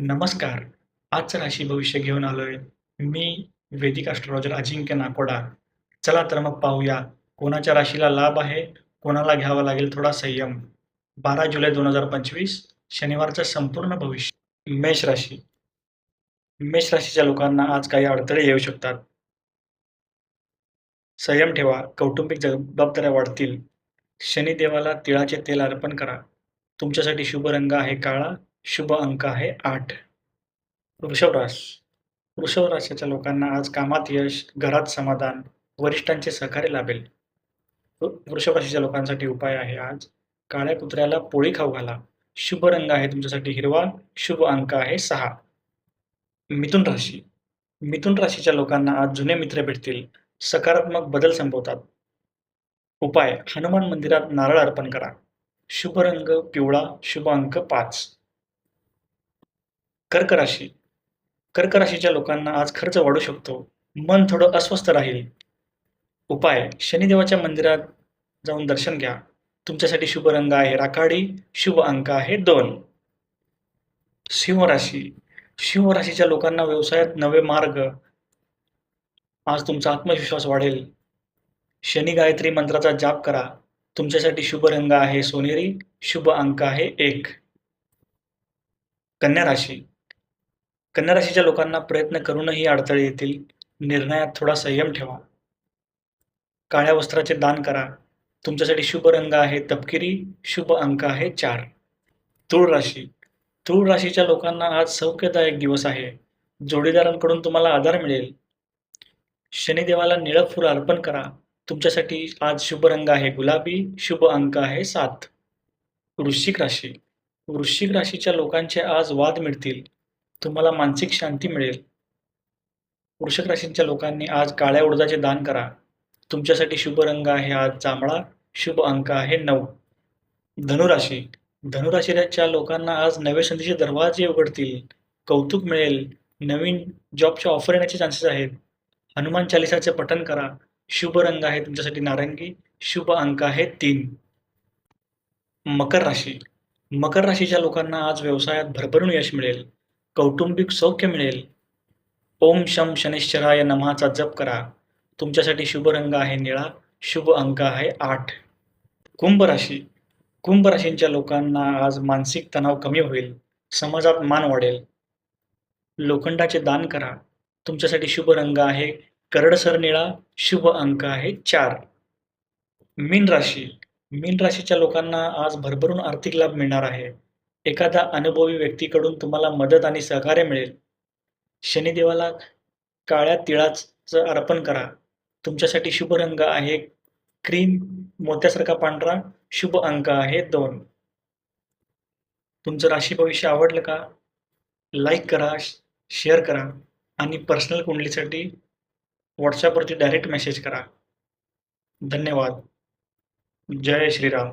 नमस्कार. आजचं राशी भविष्य घेऊन आलोय. मी वेदिक एस्ट्रोलॉजर अजिंक्य नाकोडा. चला तर मग पाहूया कोणाच्या राशीला लाभ आहे, कोणाला घ्यावा लागेल थोडा संयम. बारा जुलै दोन हजार पंचवीस शनिवारचं संपूर्ण भविष्य. मेष राशी मेष राशीच्या लोकांना आज काही अडथळे येऊ शकतात. संयम ठेवा, कौटुंबिक जबाबदाऱ्या वाढतील. शनिदेवाला तिळाचे तेल अर्पण करा. तुमच्यासाठी शुभ रंग आहे काळा, शुभ अंक आहे आठ. वृषभ राश वृषभ राशीच्या लोकांना आज कामात यश, घरात समाधान, वरिष्ठांचे सहकार्य लाभेल. वृषभ राशीच्या लोकांसाठी उपाय आहे आज काळ्या कुत्र्याला पोळी खाऊ घाला. शुभ रंग आहे तुमच्यासाठी हिरवा, शुभ अंक आहे सहा. मिथुन राशी मिथुन राशीच्या लोकांना आज जुने मित्र भेटतील. सकारात्मक बदल संभवतात. उपाय हनुमान मंदिरात नारळ अर्पण करा. शुभ रंग पिवळा, शुभ अंक पाच. कर्क राशी कर्क राशीच्या लोकांना आज खर्च वाढू शकतो. मन थोडं अस्वस्थ राहील. उपाय शनिदेवाच्या मंदिरात जाऊन दर्शन घ्या. तुमच्यासाठी शुभ रंग आहे राखाडी, शुभ अंक आहे दोन. सिंह राशी लोकांना व्यवसायात नवे मार्ग आज तुमचा आत्मविश्वास वाढेल. शनी गायत्री मंत्राचा जाप करा. तुमच्यासाठी शुभ रंग आहे सोनेरी, शुभ अंक आहे एक. कन्या राशी कन्या राशीच्या लोकांना प्रयत्न करूनही अडथळे येतील. निर्णयात थोडा संयम ठेवा. काळ्या वस्त्राचे दान करा. तुमच्यासाठी शुभ रंग आहे तपकिरी, शुभ अंक आहे चार. तूळ राशी तूळ राशीच्या लोकांना आज सौख्यदायक दिवस आहे. जोडीदारांकडून तुम्हाला आधार मिळेल. शनिदेवाला निळं फुल अर्पण करा. तुमच्यासाठी आज शुभ रंग आहे गुलाबी, शुभ अंक आहे सात. वृश्चिक राशी वृश्चिक राशीच्या लोकांचे आज वाद मिळतील. तुम्हाला मानसिक शांती मिळेल. वृषक राशींच्या लोकांनी आज काळ्या उडदाचे दान करा. तुमच्यासाठी शुभ रंग आहे आज जांभळा, शुभ अंक आहे नऊ. धनुराशी धनुराशीच्या लोकांना आज नवे संधीचे दरवाजे उघडतील. कौतुक मिळेल. नवीन जॉबच्या ऑफर येण्याचे चान्सेस आहेत. हनुमान चालिसाचे पठन करा. शुभ रंग आहे तुमच्यासाठी नारंगी, शुभ अंक आहे तीन. मकर राशी मकर राशीच्या लोकांना आज व्यवसायात भरभरून यश मिळेल. कौटुंबिक सौख्य मिळेल. ओम शम शनेश्चराय नमाचा जप करा. तुमच्यासाठी शुभ रंग आहे निळा, शुभ अंक आहे आठ. कुंभ राशी कुंभ राशींच्या लोकांना आज मानसिक तणाव कमी होईल. समाजात मान वाढेल. लोखंडाचे दान करा. तुमच्यासाठी शुभ रंग आहे करडसर निळा, शुभ अंक आहे चार. मीन राशी मीन राशीच्या लोकांना आज भरभरून आर्थिक लाभ मिळणार आहे. एखादा अनुभवी व्यक्तीकडून तुम्हाला मदत आणि सहकार्य मिळेल. शनिदेवाला काळ्या तिळाचं अर्पण करा. तुमच्यासाठी शुभ रंग आहे क्रीम मोत्यासारखा पांढरा, शुभ अंक आहे दोन. तुमचं राशी भविष्य आवडलं का? लाईक करा, शेअर करा आणि पर्सनल कुंडलीसाठी व्हॉट्सॲपवरती डायरेक्ट मेसेज करा. धन्यवाद. जय श्रीराम